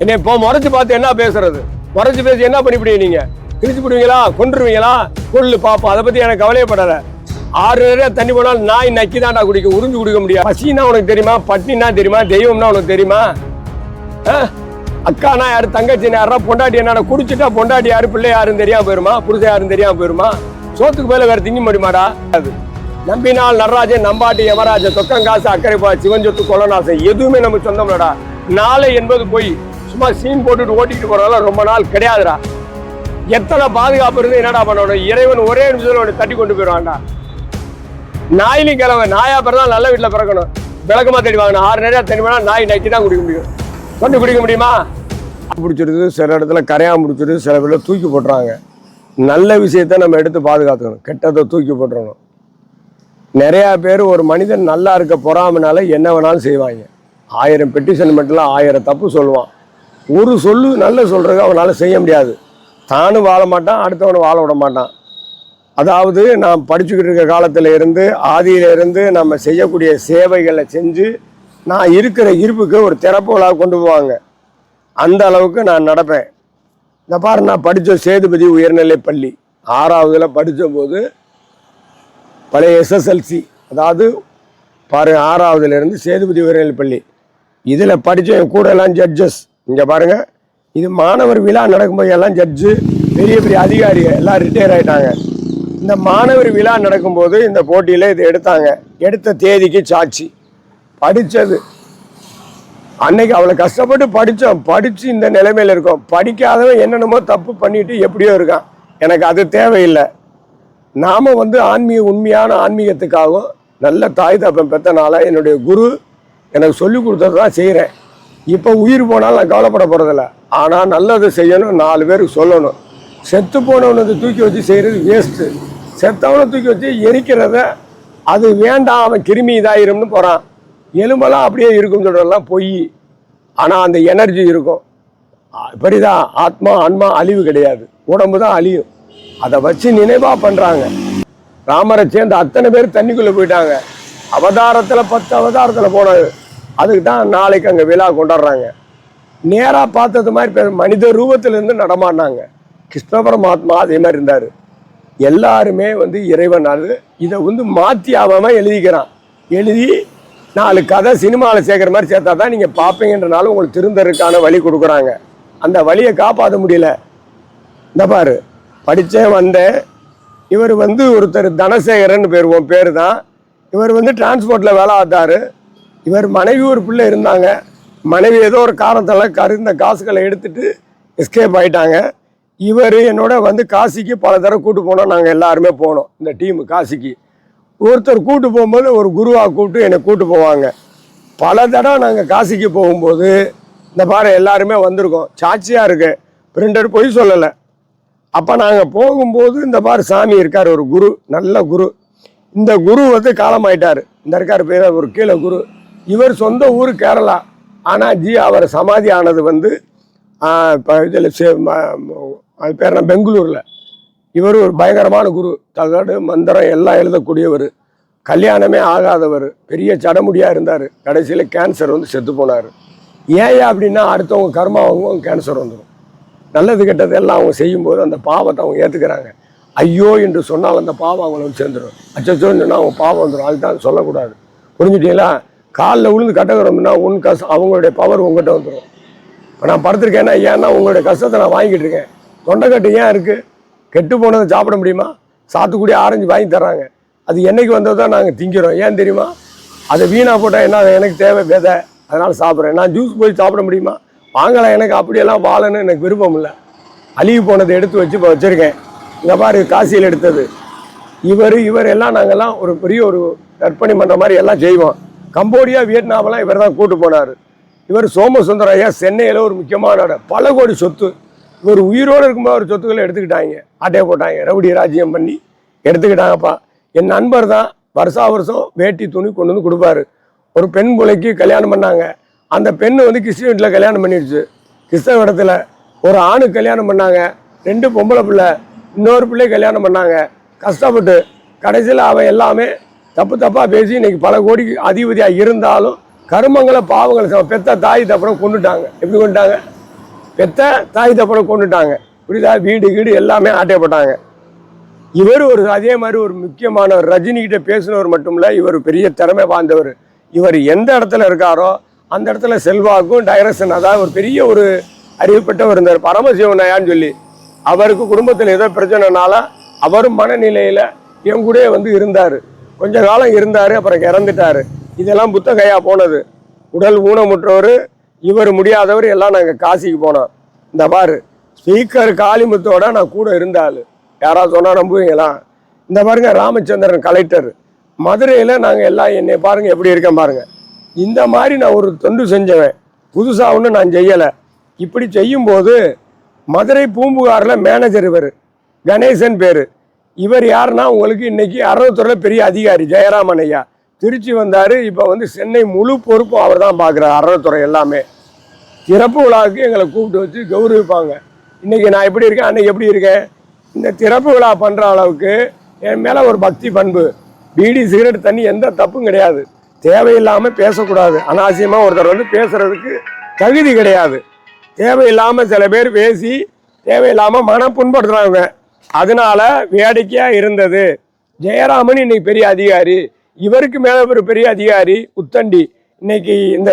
என்னை இப்போ முறைச்சு பார்த்து என்ன பேசுறது? முறைச்சு பேசி என்ன பண்ணிவிடுவீங்க நீங்க? கிழிச்சு விடுவீங்களா கொண்டுருவீங்களா கொள்ளு பாப்போம் அதை பத்தி எனக்கு கவலையப்படாத ஆறு நிறைய தண்ணி போனால் நாய் நக்கி தாண்டா குடிக்கும் உறிஞ்சு குடிக்க முடியாது. பசின்னா உனக்கு தெரியுமா? பட்டினா தெரியுமா? தெய்வம்னா உனக்கு தெரியுமா? அக்கா அக்கானா யாரு? தங்கச்சி யாரா பொண்டாட்டி என்ன குடிச்சிட்டா பொண்டாட்டி யாரு? பிள்ளை யாருன்னு தெரியாம போயிருமா? புருஷ யாருன்னு தெரியாம போயிருமா? சோத்துக்கு மேல வேற திங்க முடியுமாடா? அது நம்பினால் நடராஜன் நம்பாட்டி யமராஜன் தொக்கம் காசு அக்கறை பா சிவன் சொத்து கொலநாசம் எதுவுமே நம்ம சொந்தம்லடா நாளை என்பது போய் சும்மா சீன் போட்டுட்டு ஓட்டிட்டு போறதெல்லாம் ரொம்ப நாள் கிடையாதுடா. எத்தனை பாதுகாப்பு இருந்து என்னடா பண்ணணும்? இறைவன் ஒரே நிமிஷத்துல ஒன்று தட்டி கொண்டு போயிடுவான்டா. நாயிலும் கிழமை நாயா பிறந்தா நல்ல வீட்டில் பிறக்கணும். விளக்கமா தேடி வாங்கணும். ஆறு நேரம் தெரியுமா நாய் நைட்டு தான் குடிக்க முடியும். கொண்டு குடிக்க முடியுமா? பிடிச்சிருது சில இடத்துல கரையான் பிடிச்சிருது சில பேரில் தூக்கி போட்டுறாங்க. நல்ல விஷயத்த நம்ம எடுத்து பாதுகாத்துக்கணும். கெட்டதை தூக்கி போட்டுறணும். நிறையா பேர் ஒரு மனிதன் நல்லா இருக்க பொறாமனால என்ன வேணாலும் செய்வாங்க. ஆயிரம் பெட்டிஷன் மட்டும் ஆயிரம் தப்பு சொல்லுவான். ஒரு சொல்லு நல்ல சொல்கிறது அவனால் செய்ய முடியாது. தானும் வாழ மாட்டான் அடுத்தவனை வாழ விட மாட்டான். அதாவது நாம் படிச்சுக்கிட்டு இருக்க காலத்தில் இருந்து ஆதியில இருந்து நம்ம செய்யக்கூடிய சேவைகளை செஞ்சு நான் இருக்கிற இருப்புக்கு ஒரு திறப்புகளாக கொண்டு போவாங்க. அந்த அளவுக்கு நான் நடப்பேன். இந்த பாரு நான் படித்த சேதுபதி உயர்நிலைப் பள்ளி. ஆறாவதுல படித்த போது பழைய எஸ்எஸ்எல்சி அதாவது பாரு ஆறாவதுலேருந்து சேதுபதி உயர்நிலைப் பள்ளி. இதில் படித்த என் கூடலாம் ஜட்ஜஸ் இங்கே பாருங்கள் இது மாணவர் விழா நடக்கும்போது எல்லாம் ஜட்ஜு பெரிய பெரிய அதிகாரி எல்லாம் ரிட்டையர் ஆகிட்டாங்க இந்த மாணவர் விழா நடக்கும்போது இந்த போட்டியில் இது எடுத்தாங்க. எடுத்த தேதிக்கு சாட்சி. படித்தது. அன்னைக்கு அவ்வளோ கஷ்டப்பட்டு படித்தோம். படித்து இந்த நிலைமையில் இருக்கோம். படிக்காதவன் என்னென்னமோ தப்பு பண்ணிட்டு எப்படியோ இருக்கான். எனக்கு அது தேவையில்லை. நாம் வந்து ஆன்மீக உண்மையான ஆன்மீகத்துக்காகவும் நல்ல தாய் தப்பம் பெற்றனால என்னுடைய குரு எனக்கு சொல்லி கொடுத்தது தான் செய்கிறேன் இப்போ உயிர் போனாலும் நான் கவலைப்பட போகிறதில்ல ஆனால் நல்லது செய்யணும் நாலு பேருக்கு சொல்லணும். செத்து போனவனுக்கு தூக்கி வச்சு செய்கிறது வேஸ்ட்டு செத்தவனை தூக்கி வச்சு எரிக்கிறத அது வேண்டாம் அவன் கிருமி இதாயிரும்னு போகிறான் எலும்பெல்லாம் அப்படியே இருக்கும் சொல்கிறதெல்லாம் பொய். ஆனால் அந்த எனர்ஜி இருக்கும். இப்படிதா ஆத்மா ஆன்மா அழிவு கிடையாது. உடம்பு தான் அழியும். அதை வச்சு நினைவாக பண்ணுறாங்க ராமரை சேர்ந்து அத்தனை பேர் தண்ணிக்குள்ளே போயிட்டாங்க. அவதாரத்தில் பத்து அவதாரத்தில் போனது. அதுக்கு தான் நாளைக்கு அங்கே விழா கொண்டாடுறாங்க. நேராக பார்த்தது மாதிரி பேர் மனித ரூபத்திலேருந்து நடமாடினாங்க. கிருஷ்ணபுர மகாத்மா அதே மாதிரி இருந்தார். எல்லாருமே வந்து இறைவன் அது இதை வந்து மாற்றி ஆகாமல் எழுதிக்கிறான். எழுதி நாலு கதை சினிமாவில் சேர்க்குற மாதிரி சேர்த்தா தான் நீங்கள் பார்ப்பீங்கன்றனால உங்களுக்கு திருந்தருக்கான வழி கொடுக்குறாங்க. அந்த வழியை காப்பாற்ற முடியல. இந்த பாரு படித்தேன் வந்தேன் இவர் வந்து ஒருத்தர் தனசேகரன் பேர் உன் பேர் தான் இவர் வந்து டிரான்ஸ்போர்ட்டில் வேலை ஆத்தார் இவர் மனைவி ஒரு பிள்ளை இருந்தாங்க. மனைவி ஏதோ ஒரு காரணத்தால் கருந்த காசுகளை எடுத்துட்டு எஸ்கேப் ஆகிட்டாங்க இவர் என்னோட வந்து காசிக்கு பல தடவை கூட்டு போனோம். நாங்கள் எல்லாருமே போனோம். இந்த டீமு காசிக்கு. ஒருத்தர் கூட்டு போகும்போது ஒரு குருவாக கூப்பிட்டு என்னை கூட்டு போவாங்க. பல தடவை நாங்கள் காசிக்கு போகும்போது இந்த பாரு எல்லாருமே வந்திருக்கோம். சாட்சியாக இருக்கு. பிரிண்டர் பொய் சொல்லலை. அப்போ நாங்கள் போகும்போது இந்த பாரு சாமி இருக்கார் ஒரு குரு. நல்ல குரு. இந்த குரு வந்து காலமாயிட்டார். இந்த இருக்கார் பேர் ஒரு கீழே குரு. இவர் சொந்த ஊர் கேரளா. ஆனால் ஜி அவர் சமாதி ஆனது வந்து இப்போ இதில் அது பேர் என்ன? பெங்களூரில். இவர் ஒரு பயங்கரமான குரு. தகடு மந்திரம் எல்லாம் எழுதக்கூடியவர். கல்யாணமே ஆகாதவர். பெரிய சடமுடியாக இருந்தார். கடைசியில் கேன்சர் வந்து செத்து போனார். ஏன் அப்படின்னா அடுத்தவங்க கர்மாவங்க கேன்சர் வந்துடும் நல்லது கெட்டது எல்லாம் அவங்க செய்யும்போது அந்த பாவத்தை அவங்க ஏற்றுக்கிறாங்க ஐயோ என்று சொன்னால் அந்த பாவம் அவங்கள வந்து சேர்ந்துடும் அச்சோன்னு சொன்னால் அவங்க பாவம் வந்துடும் அதுதான் சொல்லக்கூடாது. புரிஞ்சுட்டீங்களா? காலில் விழுந்து கட்டக்கிறோம்னா உன் கஷ்டம் அவங்களுடைய பவர் உங்கள்கிட்ட வந்துடும் இப்போ நான் படுத்திருக்கேன்னா ஏன்னா உங்களுடைய கஷ்டத்தை நான் வாங்கிட்டு இருக்கேன். தொண்டைக்கட்டு ஏன் இருக்குது கெட்டு போனதை சாப்பிட முடியுமா? சாத்துக்குடி ஆரஞ்சு வாங்கி தர்றாங்க. அது என்னைக்கு வந்தது தான் நாங்கள் திங்கிறோம். ஏன் தெரியுமா? அதை வீணாக போட்டால் என்ன எனக்கு தேவை விதை. அதனால் சாப்பிட்றேன். நான் ஜூஸ் போய் சாப்பிட முடியுமா? வாங்கலாம். எனக்கு அப்படியெல்லாம் வாழணும்னு எனக்கு விருப்பம் இல்லை. அழுகி போனதை எடுத்து வச்சு இப்போ வச்சுருக்கேன். இங்கே பாரு காசியில் எடுத்தது. இவர் இவர் எல்லாம் நாங்கெல்லாம் ஒரு பெரிய ஒரு கற்பனை பண்ணுற மாதிரி எல்லாம் செய்வோம். கம்போடியா வியட்நாமெல்லாம் இவர் தான் கூட்டு போனார். இவர் சோமசுந்தர ஐயா சென்னையில் ஒரு முக்கியமான இடம். பல கோடி சொத்து. இவர் உயிரோடு இருக்கும்போது ஒரு சொத்துக்களை எடுத்துக்கிட்டாங்க. ஆட்டையை போட்டாங்க. ரவுடி ராஜ்யம் பண்ணி எடுத்துக்கிட்டாங்கப்பா. என் நண்பர் தான் வருஷா வருஷம் வேட்டி துணி கொண்டு வந்து கொடுப்பாரு. ஒரு பெண் பிள்ளைக்கு கல்யாணம் பண்ணாங்க. அந்த பெண் வந்து கிறிஸ்டின் வீட்டில் கல்யாணம் பண்ணிடுச்சு. கிறிஸ்தவ இடத்துல ஒரு ஆணுக்கு கல்யாணம் பண்ணாங்க. ரெண்டு பொம்பளை பிள்ளை. இன்னொரு பிள்ளை கல்யாணம் பண்ணாங்க. கஷ்டப்பட்டு கடைசியில் அவன் எல்லாமே தப்பு தப்பாக பேசி இன்றைக்கி பல கோடிக்கு அதிபதியாக இருந்தாலும் கருமங்களை பாவங்களை பெத்த தாய் தப்புறம் கொண்டுட்டாங்க. எப்படி கொண்டுட்டாங்க? பெத்த தாய் தப்பனை கொண்டுட்டாங்க. புரியுதா? வீடு கீடு எல்லாமே ஆட்டையப்பட்டாங்க. இவர் ஒரு அதே மாதிரி ஒரு முக்கியமான ரஜினிகிட்ட பேசினவர் மட்டும் இல்லை இவர் பெரிய திறமை வாய்ந்தவர். இவர் எந்த இடத்துல இருக்காரோ அந்த இடத்துல செல்வாக்கும் டைரக்ஷன் அதாவது ஒரு பெரிய ஒரு அறிவுப்பட்டவர் இருந்தார். பரமசிவனையான்னு சொல்லி. அவருக்கு குடும்பத்தில் ஏதோ பிரச்சனைனால அவரும் மனநிலையில் என் கூடயே வந்து இருந்தார். கொஞ்ச காலம் இருந்தார் அப்புறம் இறந்துட்டாரு. இதெல்லாம் புத்தகையாக போனது. உடல் ஊனமுற்றவர் இவர் முடியாதவர் எல்லாம் நாங்கள் காசிக்கு போனோம். இந்த பாரு ஸ்பீக்கர் காளிமுத்தோட நான் கூட இருந்தால் யாராவது சொன்னால் நம்புவீங்களா? இந்த பாருங்க ராமச்சந்திரன் கலெக்டர் மதுரையில் நாங்கள் எல்லாம் என்னை பாருங்கள் எப்படி இருக்கேன் பாருங்கள் இந்த மாதிரி நான் ஒரு தொண்டு செஞ்சவன். புதுசாக ஒன்றும் நான் செய்யலை. இப்படி செய்யும்போது மதுரை பூம்புகாரில் மேனேஜர் இவர். கணேசன் பேர். இவர் யாருன்னா உங்களுக்கு இன்னைக்கு அறத்துறையில் பெரிய அதிகாரி ஜெயராமன் ஐயா. திருச்சி வந்தார் இப்போ வந்து சென்னை முழு பொறுப்பும் அவர் தான் பார்க்குறாரு அறத்துறை எல்லாமே. திறப்பு விழாவுக்கு எங்களை கூப்பிட்டு வச்சு கௌரவிப்பாங்க. இன்னைக்கு நான் எப்படி இருக்கேன் அன்னைக்கு எப்படி இருக்கேன்? இந்த திறப்பு விழா பண்ணுற அளவுக்கு என் மேலே ஒரு பக்தி பண்பு. பீடி சிகரெட் தண்ணி எந்த தப்பும் கிடையாது. தேவையில்லாமல் பேசக்கூடாது. அனாவசியமாக ஒருத்தர் வந்து பேசுகிறதுக்கு தகுதி கிடையாது. தேவையில்லாமல் சில பேர் பேசி தேவையில்லாமல் மனம் புண்படுத்துகிறாங்க அதனால வேடிக்கையாக இருந்தது. ஜெயராமன் இன்னைக்கு பெரிய அதிகாரி இவருக்கு மேலே ஒரு பெரிய அதிகாரி உத்தண்டி. இன்னைக்கு இந்த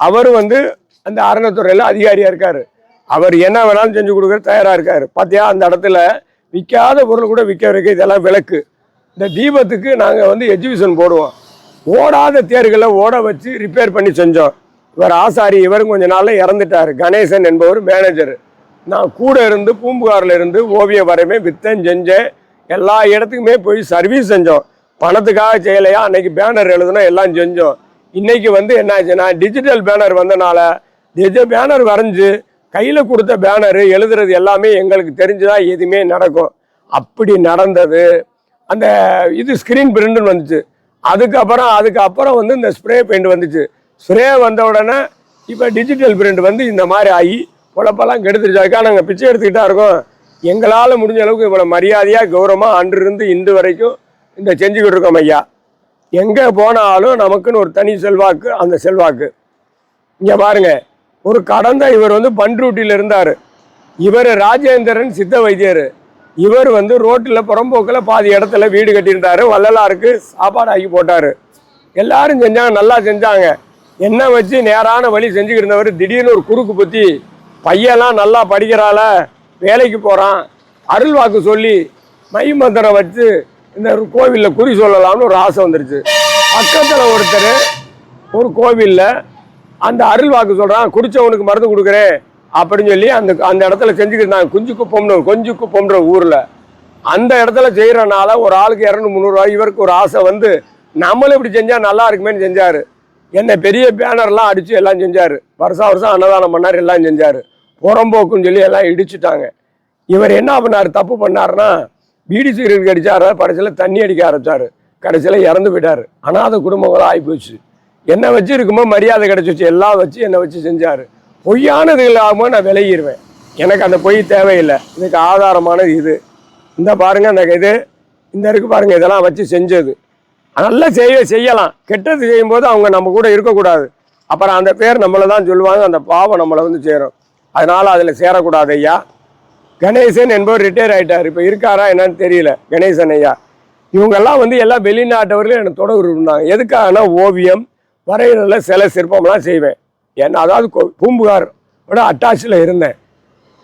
அவர் வந்து அந்த அறநிலைத்துறையில் அதிகாரியாக இருக்கார். அவர் என்ன வேணாலும் செஞ்சு கொடுக்குற தயாராக இருக்கார். பார்த்தியா அந்த இடத்துல விற்காத பொருள் கூட விற்க வைக்க இதெல்லாம் விளக்கு. இந்த தீபத்துக்கு நாங்கள் வந்து எக்ஸிபிஷன் போடுவோம். ஓடாத தேர்களை ஓட வச்சு ரிப்பேர் பண்ணி செஞ்சோம். இவர் ஆசாரி இவரும் கொஞ்ச நாளில் இறந்துட்டார். கணேசன் என்பவர் மேனேஜர் நான் கூட இருந்து பூம்புகாரில் இருந்து ஓவிய வரையுமே வித்தன் செஞ்சேன். எல்லா இடத்துக்குமே போய் சர்வீஸ் செஞ்சோம். பணத்துக்காக செய்யலையா? அன்னைக்கு பேனர் எழுதுனோம் எல்லாம் செஞ்சோம். இன்னைக்கு வந்து என்னாச்சுன்னா டிஜிட்டல் பேனர் வந்தனால டிஜிட்டல் பேனர் வரைஞ்சி கையில் கொடுத்த பேனரு எழுதுறது எல்லாமே எங்களுக்கு தெரிஞ்சுதான் எதுவுமே நடக்கும். அப்படி நடந்தது. அந்த இது ஸ்க்ரீன் பிரிண்ட்னு வந்துச்சு. அதுக்கப்புறம் அதுக்கப்புறம் வந்து இந்த ஸ்ப்ரே பெயிண்ட் வந்துச்சு. ஸ்ப்ரே வந்த உடனே இப்போ டிஜிட்டல் பிரிண்ட் வந்து இந்த மாதிரி ஆகி பொழப்பெல்லாம் கெடுத்துருச்சு. அதுக்காக நாங்கள் பிச்சை எடுத்துக்கிட்டா இருக்கோம். எங்களால் முடிஞ்ச அளவுக்கு இவ்வளோ மரியாதையாக கௌரவமாக அன்றிருந்து இன்று வரைக்கும் இந்த செஞ்சுக்கிட்டு இருக்கோம் ஐயா. எங்கே போனாலும் நமக்குன்னு ஒரு தனி செல்வாக்கு அந்த செல்வாக்கு. இங்கே பாருங்கள் ஒரு கடந்த இவர் வந்து பண்ருட்டியில் இருந்தார். இவர் ராஜேந்திரன் சித்த வைத்தியர். இவர் வந்து ரோட்டில் புறம்போக்கில் பாதி இடத்துல வீடு கட்டியிருந்தாரு. வள்ளலாருக்கு சாப்பாடு ஆக்கி போட்டார். எல்லாரும் செஞ்சாங்க நல்லா செஞ்சாங்க. என்ன வச்சு நேரான வழி செஞ்சுக்கிட்டு இருந்தவர் திடீர்னு ஒரு குறுக்கு புத்தி பையன்லாம் நல்லா படிக்கிறால வேலைக்கு போகிறான் அருள் வாக்கு சொல்லி மை மந்திரம் வச்சு இந்த கோவிலில் குறி சொல்லலாம்னு ஒரு ஆசை வந்துருச்சு. பக்கத்தில் ஒருத்தர் ஒரு கோவிலில் அந்த அருள் வாக்கு சொல்கிறான் குடித்தவனுக்கு மருந்து கொடுக்குறேன் அப்படின்னு சொல்லி அந்த அந்த இடத்துல செஞ்சுக்கிட்டு இருந்தாங்க குஞ்சு குப்பம்னு கொஞ்சு குப்பம்ன்ற ஊரில். அந்த இடத்துல செய்கிறனால ஒரு ஆளுக்கு இரநூறு முந்நூறுரூவா இவருக்கு ஒரு ஆசை வந்து நம்மளும் இப்படி செஞ்சால் நல்லா இருக்குமேன்னு செஞ்சார். என்னை பெரிய பேனர்லாம் அடித்து எல்லாம் செஞ்சார். வருஷம் வருஷம் அன்னதானம் பண்ணார் எல்லாம் செஞ்சார். புறம்போக்குன்னு சொல்லி எல்லாம் இடிச்சிட்டாங்க. இவர் என்ன பண்ணார்? தப்பு பண்ணார்னா பீடி சீரியல் அடிச்சாரு கடைசியில் தண்ணி அடிக்க ஆரம்பிச்சாரு. கடைசியில் இறந்து போயிட்டார். அனாதை குடும்பங்களாக ஆகிப்போச்சு என்ன வச்சு இருக்குமோ மரியாதை கிடச்சிச்சு எல்லாம் வச்சு என்னை வச்சு செஞ்சார். பொய்யானது இல்லாமல் நான் விலகிடுவேன் எனக்கு அந்த பொய் தேவையில்லை. இதுக்கு ஆதாரமானது இது. இந்த பாருங்க அந்த இது இந்த இருக்கு பாருங்கள் இதெல்லாம் வச்சு செஞ்சது. நல்லா செய்ய செய்யலாம். கெட்டது செய்யும்போது அவங்க நம்ம கூட இருக்கக்கூடாது. அப்புறம் அந்த பேர் நம்மளை தான் சொல்லுவாங்க. அந்த பாவம் நம்மளை வந்து சேரும். அதனால் அதில் சேரக்கூடாது ஐயா கணேசன் என்பவர் ரிட்டையர் ஆயிட்டார். இப்போ இருக்காரா என்னன்னு தெரியல கணேசன் ஐயா. இவங்கெல்லாம் வந்து எல்லாம் வெளிநாட்டவர்களும் எனக்கு தொடர்பு இருந்தாங்க. எதுக்காகனா ஓவியம் வரைகிறதுல சில சிற்பம்லாம் செய்வேன். ஏன்னா அதாவது பூம்புகார் விட அட்டாச்சில் இருந்தேன்.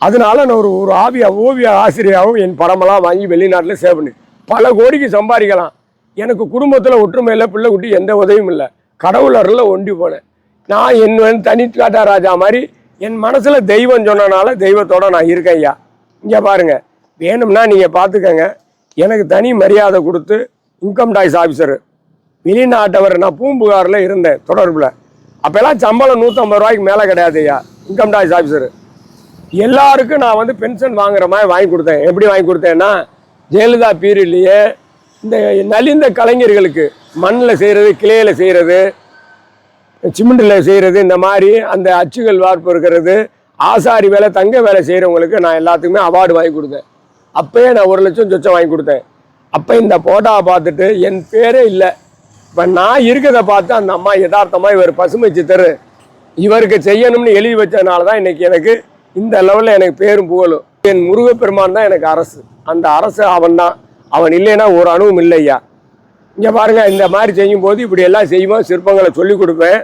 அதனால நான் ஒரு ஒரு ஆவிய ஓவிய ஆசிரியராகவும் என் படமெல்லாம் வாங்கி வெளிநாட்டில் சேவ் பண்ணி பல கோடிக்கு சம்பாதிக்கலாம். எனக்கு குடும்பத்தில் ஒற்றுமை இல்லை பிள்ளை குட்டி எந்த உதவியும் இல்லை. கடவுளரில் ஒண்டி போனேன். நான் என் வந்து தனி ராஜா மாதிரி என் மனசில் தெய்வம் சொன்னனால தெய்வத்தோட நான் இருக்கேன் ஐயா. இங்கே பாருங்கள் வேணும்னா நீங்கள் பார்த்துக்கங்க எனக்கு தனி மரியாதை கொடுத்து இன்கம் டாக்ஸ் ஆஃபீஸரு வெளிநாட்டவர் நான் பூம்புகாரில் இருந்தேன் தொடர்பில். அப்போல்லாம் சம்பளம் நூற்றம்பது ரூபாய்க்கு மேலே கிடையாது ஐயா இன்கம் டாக்ஸ் ஆஃபீஸரு எல்லாருக்கும் நான் வந்து பென்ஷன் வாங்குற மாதிரி வாங்கி கொடுத்தேன். எப்படி வாங்கி கொடுத்தேன்னா ஜெயலலிதா பீரியட்லேயே இந்த நலிந்த கலைஞர்களுக்கு மண்ணில் செய்கிறது கிளையில் செய்கிறது சிமெண்டில் செய்கிறது இந்த மாதிரி அந்த அச்சுகள் வார்ப்பு இருக்கிறது ஆசாரி வேலை தங்க வேலை செய்கிறவங்களுக்கு நான் எல்லாத்துக்குமே அவார்டு வாங்கி கொடுத்தேன். அப்பயே நான் ஒரு லட்சம் சொச்சம் வாங்கி கொடுத்தேன். அப்போ இந்த போட்டாவை பார்த்துட்டு என் பேரே இல்லை. இப்போ நான் இருக்கிறத பார்த்து அந்த அம்மா யதார்த்தமாக இவர் பசுமை சித்தர் இவருக்கு செய்யணும்னு எழுதி வச்சதுனால தான் இன்னைக்கு எனக்கு இந்த லெவலில் எனக்கு பேரும் புகழும். என் முருகப்பெருமான் தான் எனக்கு அரசு. அந்த அரசு அவன் தான் அவன் இல்லைன்னா ஒரு அணுவும் இல்லையா இங்கே பாருங்க இந்த மாதிரி செய்யும்போது இப்படி எல்லாம் செய்வோம் சிற்பங்களை சொல்லி கொடுப்பேன்.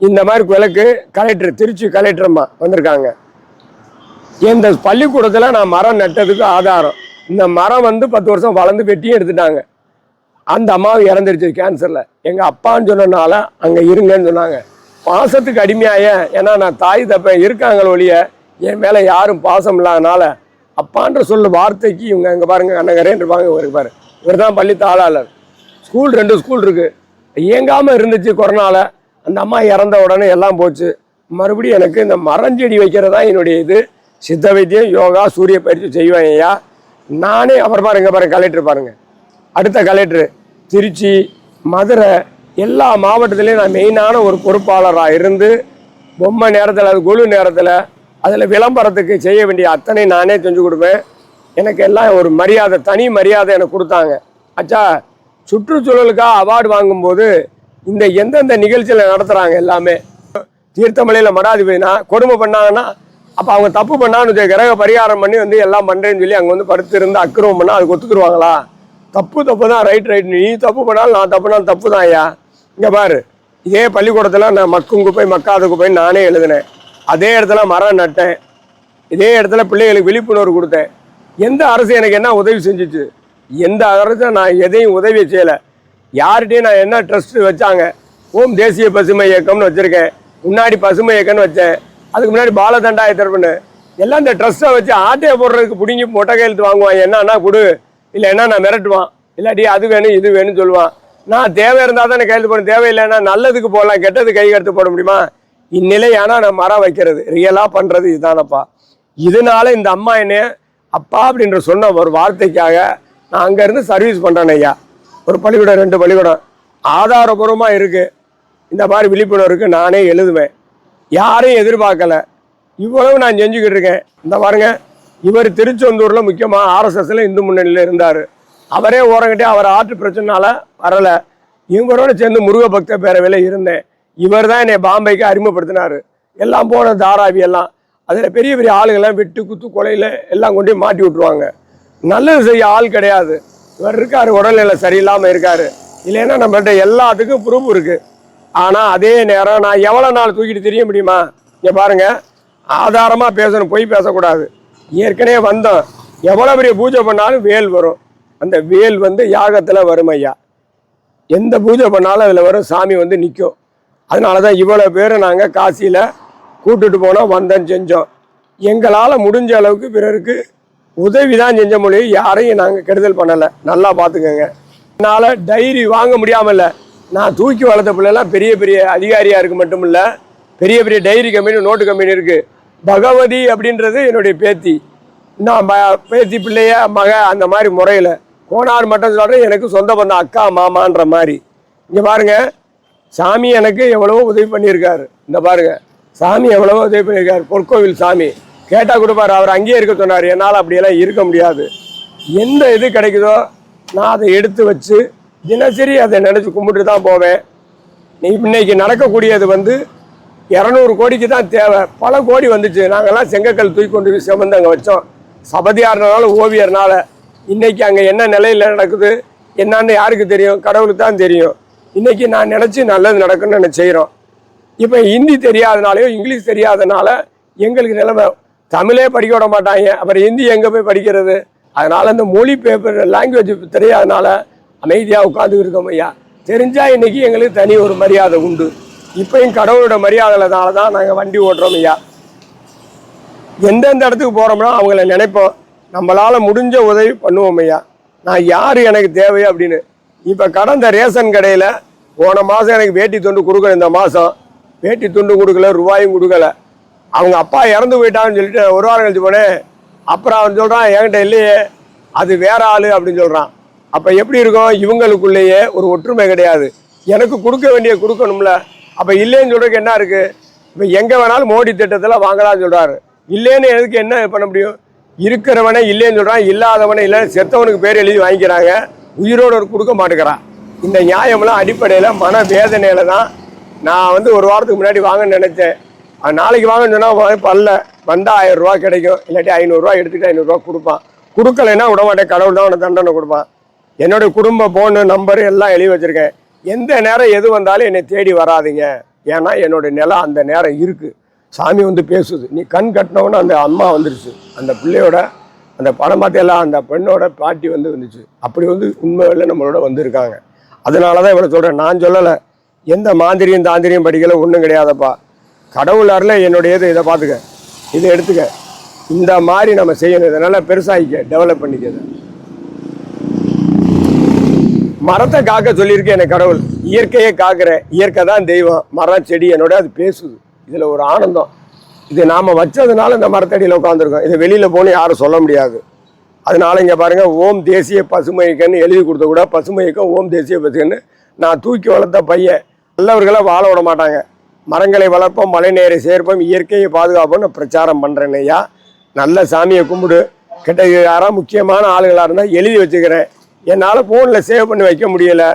இந்த மாதிரி விளக்கு கலெக்டர் திருச்சி கலெக்டர்மா வந்திருக்காங்க. இந்த பள்ளிக்கூடத்தில் நான் மரம் நட்டதுக்கு ஆதாரம். இந்த மரம் வந்து பத்து வருஷம் வளர்ந்து வெட்டியும் எடுத்துட்டாங்க. அந்த அம்மாவு இறந்துருச்சு கேன்சரில் எங்கள் அப்பான்னு சொன்னனால அங்கே இருங்கன்னு சொன்னாங்க. பாசத்துக்கு அடிமையாய. ஏன்னா நான் தாய் தப்பேன் இருக்காங்கள ஒழிய என் மேலே யாரும் பாசம் இல்லாதனால அப்பான்ற சொல்ல வார்த்தைக்கு இவங்க அங்கே பாருங்கள் அண்ணகரேன்னு இருப்பாங்க இவருக்கு பாரு. இவர் தான் பள்ளி தாளாளர். ஸ்கூல் ரெண்டு ஸ்கூல் இருக்குது இயங்காமல் இருந்துச்சு கொரோனாவில் அந்த அம்மா இறந்த உடனே எல்லாம் போச்சு. மறுபடியும் எனக்கு இந்த மரஞ்செடி வைக்கிறது தான் என்னுடைய இது. சித்த வைத்தியம் யோகா சூரிய பயிற்சி செய்வேன் ஐயா. நானே அப்புறம் பாருங்க பாருங்க கலெக்டர் பாருங்க. அடுத்த கலெக்டர் திருச்சி மதுரை எல்லா மாவட்டத்திலையும் நான் மெயினான ஒரு பொறுப்பாளராக இருந்து பொம்மை நேரத்தில் அது குழு நேரத்தில் அதில் விளம்பரத்துக்கு செய்ய வேண்டிய அத்தனை நானே செஞ்சு கொடுப்பேன். எனக்கு எல்லாம் ஒரு மரியாதை தனி மரியாதை எனக்கு கொடுத்தாங்க. அச்சா சுற்றுச்சூழலுக்காக அவார்டு வாங்கும்போது இந்த எந்தெந்த நிகழ்ச்சியில் நடத்துகிறாங்க எல்லாமே? தீர்த்தமலையில் மடாதிபதினா கொடுமை பண்ணாங்கன்னா அப்போ அவங்க தப்பு பண்ணான்னு கிரக பரிகாரம் பண்ணி வந்து எல்லாம் பண்ணுறேன்னு சொல்லி அங்கே வந்து படுத்து இருந்து அக்கிரமம் பண்ணால் அதுக்கு ஒத்துக்குருவாங்களா தப்பு தப்பு தான் ரைட் ரைட் நீ தப்பு பண்ணாலும் நான் தப்புனாலும் தப்பு தான் ஐயா. இங்கே பாரு இதே பள்ளிக்கூடத்தில் நான் மக்கும் குப்பை மக்காத குப்பைன்னு நானே எழுதினேன். அதே இடத்துல மரம் நட்டேன். இதே இடத்துல பிள்ளைகளுக்கு விழிப்புணர்வு கொடுத்தேன். எந்த அரசு எனக்கு என்ன உதவி செஞ்சுச்சு? எந்த அரசும் நான் எதையும் உதவி செய்யலை. யார்கிட்டையும் நான் என்ன ட்ரஸ்ட் வச்சாங்க? ஓம் தேசிய பசுமை இயக்கம்னு வச்சுருக்கேன். முன்னாடி பசுமை இயக்கம்னு வச்சேன். அதுக்கு முன்னாடி பாலதண்டா எத்தரப்புன்னு எல்லாம் இந்த ட்ரஸ்ட்டை வச்சு ஆட்டையை போடுறதுக்கு பிடிங்கி மொட்டை கையெழுத்து வாங்குவான். என்னன்னா கொடு. இல்லை என்ன நான் மிரட்டுவான். இல்லாட்டி அது வேணும் இது வேணும்னு சொல்லுவான். நான் தேவை இருந்தால் தான் கையெழுத்து போடணும். தேவையில்லைன்னா நல்லதுக்கு போடலாம் கெட்டது கை கருத்து போட முடியுமா? இந்நிலை ஆனால் நான் மரம் வைக்கிறது. ரியலாக பண்ணுறது இதுதானப்பா இதனால இந்த அம்மா என்ன அப்பா அப்படின்ற சொன்ன ஒரு வார்த்தைக்காக நான் அங்கேருந்து சர்வீஸ் பண்ணுறேன் ஐயா. ஒரு பள்ளிக்கூடம் ரெண்டு பள்ளிக்கூடம். ஆதாரபூர்வமாக இருக்குது இந்த மாதிரி விழிப்புணர்வுக்கு நானே எழுதுவேன். யாரையும் எதிர்பார்க்கல. இவ்வளவு நான் செஞ்சுக்கிட்டு இருக்கேன். இந்த பாருங்க இவர் திருச்செந்தூரில் முக்கியமாக ஆர்எஸ்எஸ்ல இந்து முன்னணியில் இருந்தார். அவரே ஓரங்கிட்டே அவர் ஆற்று பிரச்சனைனால வரலை. இவங்களோட சேர்ந்து முருக பக்த பேரவையில் இருந்தேன். இவர் தான் என்னை பாம்பேக்கு அறிமுகப்படுத்தினார். எல்லாம் போன தாராவி எல்லாம். அதில் பெரிய பெரிய ஆளுங்கெல்லாம் வெட்டு குத்து கொலையில் எல்லாம் கொண்டு மாட்டி விட்ருவாங்க நல்லது செய்ய ஆள் கிடையாது. இவர் இருக்காரு உடல்நிலை சரியில்லாமல் இருக்காரு. இல்லைன்னா நம்மகிட்ட எல்லாத்துக்கும் ப்ரூஃப் இருக்கு. ஆனால் அதே நேரம் நான் எவ்வளோ நாள் தூக்கிட்டு தெரிய முடியுமா? இங்கே பாருங்க. ஆதாரமாக பேசணும் பொய் பேசக்கூடாது. ஏற்கனவே வந்தோம். எவ்வளோ பெரிய பூஜை பண்ணாலும் வேல் வரும். அந்த வேல் வந்து யாகத்தில் வரும் ஐயா. எந்த பூஜை பண்ணாலும் அதில் வரும் சாமி வந்து நிற்கும் அதனால தான் இவ்வளோ பேர் நாங்கள் காசியில் கூட்டுட்டு போனோம் வந்தோம் செஞ்சோம். எங்களால் முடிஞ்ச அளவுக்கு பிறருக்கு உதவி தான் செஞ்ச மொழியை யாரையும் நாங்கள் கெடுதல் பண்ணலை. நல்லா பார்த்துக்கோங்க என்னால் டைரி வாங்க முடியாமல்ல. நான் தூக்கி வளர்த்த பிள்ளைலாம் பெரிய பெரிய அதிகாரியாக இருக்கு மட்டும் இல்லை பெரிய பெரிய டைரி கம்பெனி நோட்டு கம்பெனி இருக்குது பகவதி அப்படின்றது என்னுடைய பேத்தி. நான் பேத்தி பிள்ளைய மக அந்த மாதிரி முறையில். கோனார் மட்டும் சொல்கிறேன் எனக்கு சொந்த பந்தம் அக்கா மாமான்ற மாதிரி. இங்கே பாருங்க சாமி எனக்கு எவ்வளவோ உதவி பண்ணியிருக்காரு. இந்த பாருங்க சாமி எவ்வளவோ உதவி பண்ணியிருக்காரு. பொற்கோவில் சாமி. கேட்டால் கொடுப்பாரு அவர் அங்கேயே இருக்க சொன்னார். என்னால் அப்படியெல்லாம் இருக்க முடியாது. எந்த இது கிடைக்குதோ நான் அதை எடுத்து வச்சு தினசரி அதை நினச்சி கும்பிட்டு தான் போவேன். நீ இன்னைக்கு நடக்கக்கூடியது வந்து இரநூறு கோடிக்கு தான் தேவை. பல கோடி வந்துச்சு. நாங்கெல்லாம் செங்கக்கல் தூக்கி கொண்டு போய் அங்கே வச்சோம். சபதியார்னால ஓவியர்னால. இன்றைக்கி அங்கே என்ன நிலையில் நடக்குது என்னன்னு யாருக்கு தெரியும்? கடவுளுக்கு தான் தெரியும். இன்றைக்கி நான் நினச்சி நல்லது நடக்குன்னு நினைச்சு செய்கிறோம் இப்போ ஹிந்தி தெரியாதனாலயோ இங்கிலீஷ் தெரியாதனால எங்களுக்கு நிலைமை தமிழே படிக்க விட மாட்டாங்க. அப்புறம் ஹிந்தி எங்கே போய் படிக்கிறது? அதனால் இந்த மொழி பேப்பர் லாங்குவேஜ் தெரியாதனால அமைதியாக உட்காந்துக்கிட்டு இருக்கோம் ஐயா. தெரிஞ்சால் இன்றைக்கி எங்களுக்கு தனி ஒரு மரியாதை உண்டு. இப்பயும் கடவுளோட மரியாதைனால தான் நாங்கள் வண்டி ஓட்டுறோம் ஐயா. எந்தெந்த இடத்துக்கு போகிறோம்னா அவங்கள நினைப்போம். நம்மளால் முடிஞ்ச உதவி பண்ணுவோம் ஐயா. நான் யார் எனக்கு தேவை அப்படின்னு. இப்போ கடந்த ரேஷன் கடையில் போன மாதம் எனக்கு வேட்டி துண்டு கொடுக்கல இந்த மாதம் வேட்டி துண்டு கொடுக்கல ரூபாயும் கொடுக்கல. அவங்க அப்பா இறந்து போயிட்டாங்கன்னு சொல்லிட்டு ஒரு வாரம் கழிச்சு போனேன். அப்புறம் அவன் சொல்கிறான் என்கிட்ட இல்லையே அது வேற ஆள் அப்படின்னு சொல்கிறான் அப்போ எப்படி இருக்கும்? இவங்களுக்குள்ளேயே ஒரு ஒற்றுமை கிடையாது. எனக்கு கொடுக்க வேண்டிய கொடுக்கணும்ல. அப்போ இல்லைன்னு சொல்கிறதுக்கு என்ன இருக்குது இப்போ எங்கே வேணாலும் மோடி திட்டத்தில் வாங்கலாம்னு சொல்கிறாரு இல்லைன்னு எதுக்கு என்ன பண்ண முடியும்? இருக்கிறவனே இல்லைன்னு சொல்கிறான் இல்லாதவனே இல்லை செத்தவனுக்கு பேர் எழுதி வாங்கிக்கிறாங்க. உயிரோடு கொடுக்க மாட்டேங்கிறான். இந்த நியாயம்லாம் அடிப்படையில் மன வேதனையில் தான் நான் வந்து ஒரு வாரத்துக்கு முன்னாடி வாங்கன்னு நினச்சேன். நாளைக்கு வாங்கன்னு சொன்னால் பல்ல. வந்தால் ஆயிரம் ரூபா கிடைக்கும். இல்லாட்டி ஐநூறுரூவா எடுத்துகிட்டு ஐநூறுரூவா கொடுப்பான். கொடுக்கலைன்னா விட மாட்டேன். கடவுள் தான் உனக்கு தண்டனை கொடுப்பான். என்னுடைய குடும்ப போனு நம்பரு எல்லாம் எழுதி வச்சிருக்கேன். எந்த நேரம் எது வந்தாலும் என்னை தேடி வராதீங்க. ஏன்னா என்னோட நிலம் அந்த நேரம் இருக்குது சாமி வந்து பேசுது. நீ கண் கட்டினவனு அந்த அம்மா வந்துருச்சு. அந்த பிள்ளையோட அந்த படம் பார்த்தெல்லாம் அந்த பெண்ணோட பாட்டி வந்து வந்துச்சு. அப்படி வந்து உண்மையில் நம்மளோட வந்திருக்காங்க. அதனால தான் இவ்வளோ சொல்கிறேன் நான் சொல்லலை. எந்த மாந்திரியும் தாந்திரியும் படிக்கல. ஒன்றும் கிடையாதப்பா. கடவுள் அருள என்னுடையது இதை பார்த்துக்க. இதை எடுத்துக்க. இந்த மாதிரி நம்ம செய்யணும். இதனால் பெருசாகிக்க டெவலப் பண்ணிக்க. மரத்தை காக்க சொல்லியிருக்கேன் எனக்கு கடவுள். இயற்கையை காக்கிறேன் இயற்கை தான் தெய்வம். மரம் செடி என்னோட அது பேசுது. இதில் ஒரு ஆனந்தம். இது நாம் வச்சதுனால இந்த மரத்தடியில் உட்காந்துருக்கோம் இதை வெளியில் போகணும் யாரும் சொல்ல முடியாது. அதனால இங்கே பாருங்கள் ஓம் தேசிய பசுமை இயக்கம்னு எழுதி கொடுத்த கூட பசுமை இயக்கம் ஓம் தேசிய பசுன்னு நான் தூக்கி வளர்த்த பையன். நல்லவர்களை வாழ விட மாட்டாங்க. மரங்களை வளர்ப்போம் மழை நேரை சேர்ப்போம் இயற்கையை பாதுகாப்போம்னு பிரச்சாரம் பண்ணுறேன் ஐயா. நல்ல சாமியை கும்பிடு. கிட்ட யாராவது முக்கியமான ஆளுகளாக இருந்தால் எழுதி வச்சுக்கிறேன். என்னால் ஃபோனில் சேவ் பண்ணி வைக்க முடியலை.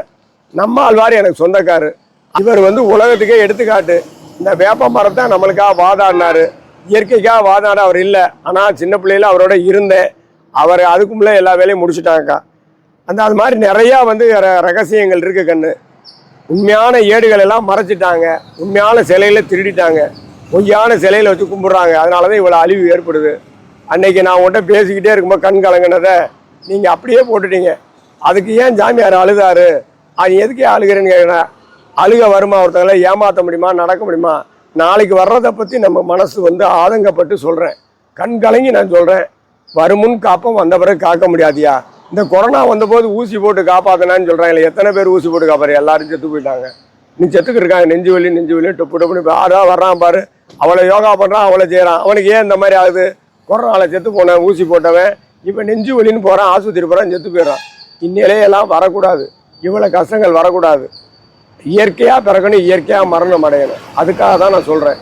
நம்ம ஆழ்வார் எனக்கு சொந்தக்காரு. இவர் வந்து உலகத்துக்கே எடுத்துக்காட்டு. இந்த வேப்ப மரத்தை நம்மளுக்காக வாதாடினார். இயற்கைக்காக வாதாட அவர் இல்லை. ஆனால் சின்ன பிள்ளையில அவரோட இருந்தேன். அவர் அதுக்குள்ளே எல்லா வேலையும் முடிச்சுட்டாங்கக்கா அந்த அது மாதிரி நிறையா வந்து ரகசியங்கள் இருக்குது கண்ணு. உண்மையான ஏடுகள் எல்லாம் மறைச்சிட்டாங்க. உண்மையான சிலையில திருடிட்டாங்க. பொய்யான சிலையில வச்சு கும்பிடுறாங்க. அதனால தான் இவ்வளோ அழிவு ஏற்படுது. அன்னைக்கு நான் உங்கள்கிட்ட பேசிக்கிட்டே இருக்கும்போது கண் கலங்கினதை நீங்கள் அப்படியே போட்டுட்டீங்க. அதுக்கு ஏன் ஜாமியார் அழுதாரு? அது எதுக்கே அழுகிறேன்னு கேட்குறேன் அழுக வருமா ஒருத்தங்களை? ஏமாற்ற முடியுமா? நடக்க முடியுமா? நாளைக்கு வர்றதை பற்றி நம்ம மனசு வந்து ஆதங்கப்பட்டு சொல்கிறேன் கண் கலங்கி நான் சொல்கிறேன் வருமுன் காப்பம் வந்த பிறகு காக்க முடியாதியா? இந்த கொரோனா வந்தபோது ஊசி போட்டு காப்பாத்தினான்னு சொல்கிறாங்களே எத்தனை பேர் ஊசி போட்டு காப்பாரு? எல்லாரும் செத்து போயிட்டாங்க. நீ செத்துக்கு இருக்காங்க நெஞ்சு வலி நெஞ்சு வலி டொப்பு டொப்புன்னு ஆறா வர்றான் பாரு. அவளை யோகா பண்ணுறான் அவளை செய்கிறான் அவனுக்கு ஏன் இந்த மாதிரி ஆகுது? கொரோனாவில் செத்து போனேன் ஊசி போட்டவன் இப்போ நெஞ்சு வலின்னு போகிறான் ஆஸ்பத்திரி போகிறான் செத்து போயிடறான். இன்னிலே எல்லாம் வரக்கூடாது. இவ்வளோ கஷ்டங்கள் வரக்கூடாது. இயற்கையாக பிறக்கணும் இயற்கையாக மரணம் அடையணும். அதுக்காக தான் நான் சொல்கிறேன்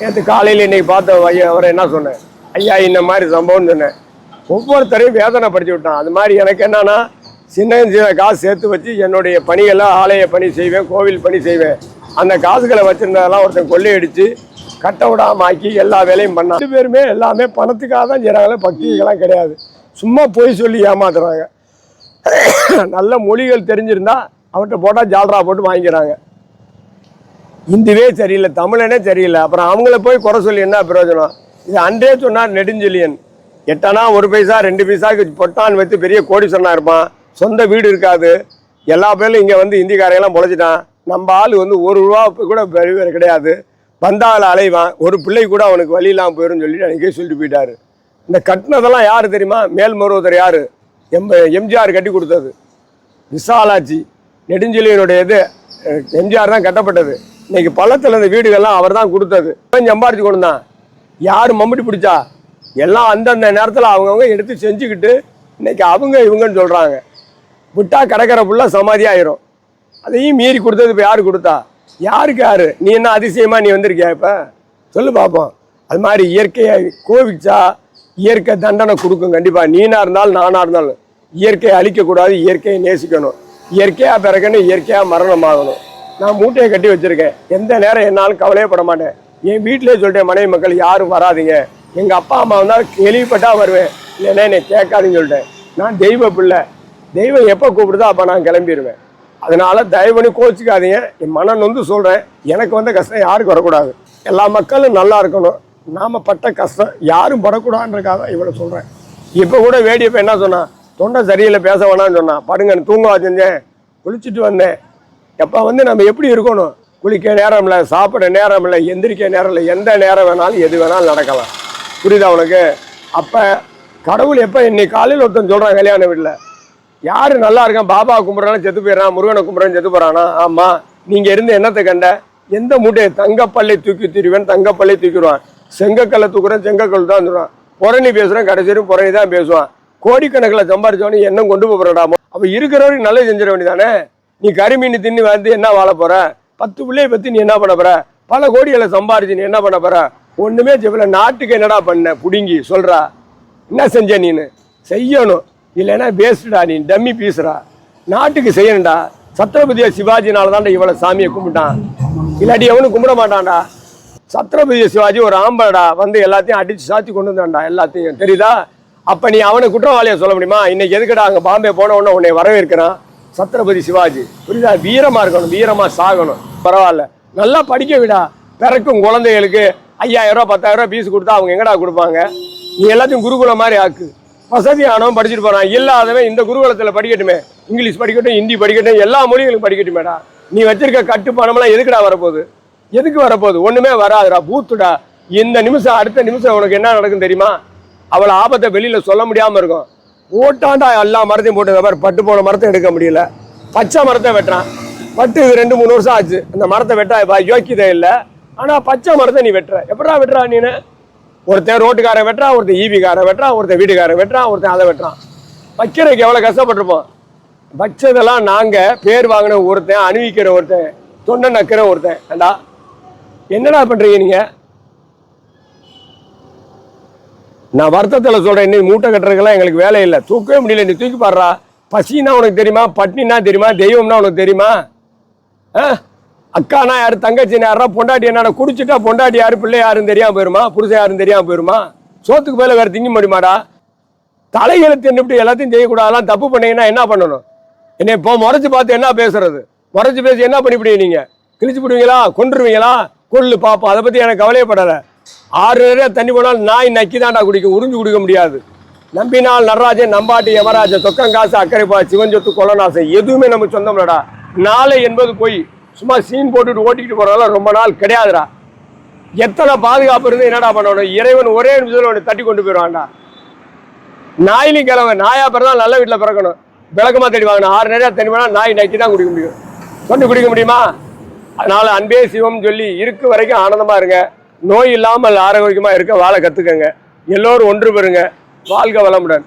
நேற்று காலையில் இன்றைக்கி பார்த்த ஐயா அவரை என்ன சொன்னேன் ஐயா இந்த மாதிரி சம்பவம்னு சொன்னேன். ஒவ்வொருத்தரையும் வேதனைப்படுத்தி விட்டான். அது மாதிரி எனக்கு என்னன்னா சின்ன சின்ன காசு சேர்த்து வச்சு என்னுடைய பணியெல்லாம் ஆலய பணி செய்வேன் கோவில் பணி செய்வேன். அந்த காசுகளை வச்சுருந்ததெல்லாம் ஒருத்தன் கொள்ளையடித்து கட்ட விடாம ஆக்கி எல்லா வேலையும் பண்ணான். ரெண்டு பேருமே எல்லாமே பணத்துக்காக தான் செய்கிறாங்களே பக்திகளாம் கிடையாது. சும்மா போய் சொல்லி ஏமாத்துறாங்க. நல்ல மொழிகள் தெரிஞ்சிருந்தா அவர்கிட்ட போட்டால் ஜால்ரா போட்டு வாங்கிக்கிறாங்க. இந்துவே சரியில்லை தமிழனே சரியில்லை. அப்புறம் அவங்கள போய் குறை சொல்லி என்ன பிரயோஜனம்? இது அன்றே சொன்னார் நெடுஞ்செழியன். எட்டனா ஒரு பைசா ரெண்டு பைசாக்கு பொட்டான் வைத்து பெரிய கோடீஸ்வரனா இருப்பான். சொந்த வீடு இருக்காது. எல்லா பேரும் இங்கே வந்து இந்திக்காரையெல்லாம் பொழைச்சிட்டான். நம்ம ஆள் வந்து ஒரு ரூபா கூட பெரிய கிடையாது. வந்தால் அலைவான். ஒரு பிள்ளை கூட அவனுக்கு வழி இல்லாமல் போயிடும் சொல்லிட்டு அன்றைக்கே சொல்லிட்டு போயிட்டாரு. இந்த கட்டினதெல்லாம் யார் தெரியுமா? மேல்மருவதர் யார்? எம் எம்ஜிஆர் கட்டி கொடுத்தது. விசாலாட்சி நெடுஞ்செழியனுடைய இது எம்ஜிஆர் தான் கட்டப்பட்டது. இன்னைக்கு பள்ளத்தில் இந்த வீடுகள்லாம் அவர் தான் கொடுத்தது சம்பாரிச்சு கொண்டு தான் யார் மம்முட்டி பிடிச்சா? எல்லாம் அந்தந்த நேரத்தில் அவங்கவுங்க எடுத்து செஞ்சுக்கிட்டு இன்னைக்கு அவங்க இவங்கன்னு சொல்கிறாங்க விட்டா கிடக்கிற ஃபுல்லாக சமாதி ஆயிரும். அதையும் மீறி கொடுத்தது இப்போ யார் கொடுத்தா? யாருக்கு யாரு? நீ என்ன அதிசயமாக நீ வந்திருக்கியா இப்போ? சொல்லு பார்ப்போம் அது மாதிரி இயற்கையை கோவிச்சா இயற்கை தண்டனை கொடுக்கும் கண்டிப்பாக நீனா இருந்தாலும் நானா இருந்தாலும் இயற்கையை அழிக்கக்கூடாது இயற்கையை நேசிக்கணும். இயற்கையாக பிறக்கணும் இயற்கையாக மரணமாகணும். நான் மூட்டையை கட்டி வச்சிருக்கேன். எந்த நேரம் என்னாலும் கவலையே பட மாட்டேன். என் வீட்டிலே சொல்லிட்டேன் மனைவி மக்கள் யாரும் வராதீங்க. எங்கள் அப்பா அம்மா வந்தால் கேள்விப்பட்டா வருவேன். இல்லைன்னா என்னை கேட்காதுன்னு சொல்லிட்டேன். நான் தெய்வ பிள்ளை. தெய்வம் எப்போ கூப்பிடுதோ அப்போ நான் கிளம்பிடுவேன் அதனால தயவு பண்ணி கோச்சிக்காதீங்க. என் மனம் வந்து சொல்கிறேன் எனக்கு வந்த கஷ்டம் யாருக்கும் வரக்கூடாது. எல்லா மக்களும் நல்லா இருக்கணும். நாம் பட்ட கஷ்டம் யாரும் படக்கூடாதுன்றக்காக தான் இவ்வளோ சொல்கிறேன் இப்போ கூட வேடியப்ப என்ன சொன்னான் தொண்டை சரியில்லை பேச வேணாம்னு சொன்னான் படுங்க தூங்க செஞ்சேன் குளிச்சுட்டு வந்தேன். எப்போ வந்து நம்ம எப்படி இருக்கணும்? குளிக்க நேரம் இல்லை சாப்பிட நேரம் இல்லை எந்திரிக்க நேரம் இல்லை எந்த நேரம் வேணாலும் எது வேணாலும் நடக்கலாம். புரியுதா உனக்கு? அப்போ கடவுள் எப்போ இன்னைக்கு காலையில் ஒருத்தன் சொல்கிறான் கல்யாண வீட்டில் யாரு நல்லா இருக்கான் பாபா கும்பிட்றாலும் செத்து போயிடறான் முருகனை கும்பிட்றான்னு செத்து போறானா? ஆமா நீங்க இருந்து என்னத்தை கண்ட? எந்த மூட்டையை? தங்கப்பல்லை தூக்கி தூக்கிடுவேன் தங்கப்பல்லை தூக்கிடுவான் செங்கக்கல்லை தூக்குறேன் செங்கக்கல் தான் வந்துடுவான். புறணி பேசுகிறேன் கடைசியும் புறணி தான் பேசுவான். கோடிக்கணக்கில் சம்பாரிச்சவனே என்ன கொண்டு போகிறடாமோ அப்போ இருக்கிறவரையும் நல்லது செஞ்சிட வேண்டியதானே? நீ கருமீன் தின்னு வந்து என்ன வாழ போகிற பத்து பிள்ளையை பற்றி நீ என்ன பண்ண போகிற பல கோடிகளை சம்பாரிச்சு நீ என்ன பண்ண போகிற ஒன்றுமே செய்யல நாட்டுக்கு என்னடா பண்ண? பிடுங்கி. சொல்கிறா என்ன செஞ்ச நீனு? செய்யணும். இல்லைன்னா வேஸ்டா நீ. டம்மி பீசுறா நாட்டுக்கு செய்யணும்டா. சத்ரபதியா சிவாஜினால தான்டா இவ்வளோ சாமியை கும்பிட்டான். இல்லாட்டி எவனும் கும்பிட மாட்டான்டா. சத்ரபதிய சிவாஜி ஒரு ஆம்படா வந்து எல்லாத்தையும் அடித்து சாத்தி கொண்டு வந்தான்டா. எல்லாத்தையும். தெரியுதா? அப்போ நீ அவனை குற்றவாளியை சொல்ல முடியுமா? இன்னைக்கு எதுக்குடா அங்கே பாம்பே போன உடனே உன்னை வரவேற்கிறான்? சத்ரபதி சிவாஜி. புரியுதா? வீரமாக இருக்கணும். வீரமாக சாகணும். பரவாயில்ல. நல்லா படிக்க விடா. பிறக்கும் குழந்தைகளுக்கு ஐயாயிரம் ரூபா பத்தாயிரம் ரூபா பீஸ் கொடுத்தா அவங்க எங்கடா கொடுப்பாங்க? நீ எல்லாத்தையும் குருகுலம் மாதிரி ஆக்கு. வசதியானவன் படிச்சுட்டு போறான். இல்லாதவன் இந்த குருகுலத்துல படிக்கட்டுமே. இங்கிலீஷ் படிக்கட்டும் ஹிந்தி படிக்கட்டும் எல்லா மொழிகளும் படிக்கட்டுமேடா. நீ வச்சிருக்க கட்டுப்பணமெல்லாம் எதுக்குடா வரப்போகுது? எதுக்கு வரப்போகுது? ஒண்ணுமே வராதுடா பூத்துடா. இந்த நிமிஷம் அடுத்த நிமிஷம் உனக்கு என்ன நடக்கும் தெரியுமா? அவளை ஆபத்தை வெளியில சொல்ல முடியாம இருக்கும். ஓட்டாண்டா எல்லா மரத்தையும் போட்டு பாரு பட்டு போன மரத்தை எடுக்க முடியல. பச்சை மரத்தை வெட்டுறான். பட்டு இது ரெண்டு மூணு வருஷம் ஆச்சு. அந்த மரத்தை வெட்டா யோக்கியதே யோக்கியதை இல்லை. ஆனால் பச்சை மரத்தை நீ வெட்டுற. எப்படா வெட்டுறா நீனு? ஒருத்தன் ரோட்டுக்காரன் வெட்டுறான் ஒருத்தன் ஈபிக்காரன் வெட்டுறான் ஒருத்தன் வீட்டுக்காரன் வெட்டுறான் ஒருத்தன் அதை வெட்டுறான். வைக்கிறதுக்கு எவ்வளோ கஷ்டப்பட்டிருப்போம்? வச்சதெல்லாம் நாங்கள் பேர் வாங்கின ஒருத்தன் அணிவிக்கிற ஒருத்தன் தொண்டை நக்கிற ஒருத்தன். ஏண்டா? என்னடா பண்ணுறீங்க நீங்கள் நான் வருத்தத்தில் சொல்கிறேன் இன்னைக்கு மூட்டை கட்டுறதுக்கெல்லாம் எங்களுக்கு வேலை இல்லை. தூக்கவே முடியல நீ தூக்கி பாடுறா. பசின்னா உனக்கு தெரியுமா? பட்னின்னா தெரியுமா? தெய்வம்னா உனக்கு தெரியுமா? ஆ? அக்கானா யார் தங்கச்சி யாரா பொண்டாட்டி என்னடா குடிச்சிட்டா பொண்டாட்டி யாரு பிள்ளை யாருன்னு தெரியாம போயிருமா? புருஷன் யாரும் தெரியாம போயிருமா? சோத்துக்கு மேல வேறு திங்க முடியுமாடா? தலைகளை தின்னுபிட்டு எல்லாத்தையும் செய்யக்கூடாதெல்லாம் தப்பு பண்ணீங்கன்னா என்ன பண்ணணும்? என்னை இப்போ முறைச்சு பார்த்து என்ன பேசுறது? முறைச்சு பேசி என்ன பண்ணிவிடுவீங்க நீங்கள் கிழிச்சு விடுவீங்களா கொண்டுருவீங்களா கொள்ளு பார்ப்போம் அதை பற்றி எனக்கு கவலையப்படாத ஆறு நிறைய தண்ணி போனாலும் நாய் நக்கி தான்டா குடிக்கும் உறிஞ்சு குடிக்க முடியாது. நம்பினால் நடராஜன் நம்பாட்டி யமராஜ தொக்கங்காசு அக்கறைப்பா சிவஞ்சொத்து கொலநாசம் எதுவுமே நம்ம சொந்தம்லடா. நாளை என்பது போய். சும்மா சீன் போட்டுட்டு ஓட்டிக்கிட்டு போகிறதெல்லாம் ரொம்ப நாள் கிடையாதுடா. எத்தனை பாதுகாப்பு இருந்து என்னடா பண்ணணும்? இறைவன் ஒரே நிமிஷத்தில் உன்னை தட்டி கொண்டு போயிடுவான்டா. நாயிலையும் கிழமை நாயா பிறந்தால் நல்ல வீட்டில் பிறக்கணும். விளக்கமாக தேடி வாங்கணும். ஆறு நிறைய தண்ணி நாய் நக்கி தான் குடிக்க முடியும். கொண்டு குடிக்க முடியுமா? அதனால் அன்பே சிவம் சொல்லி இருக்க வரைக்கும் ஆனந்தமாக இருங்க. நோய் இல்லாமல் ஆரோக்கியமாக இருக்க வாழ கற்றுக்கங்க எல்லோரும் ஒன்று பெறுங்க. வாழ்க வளமுடன்.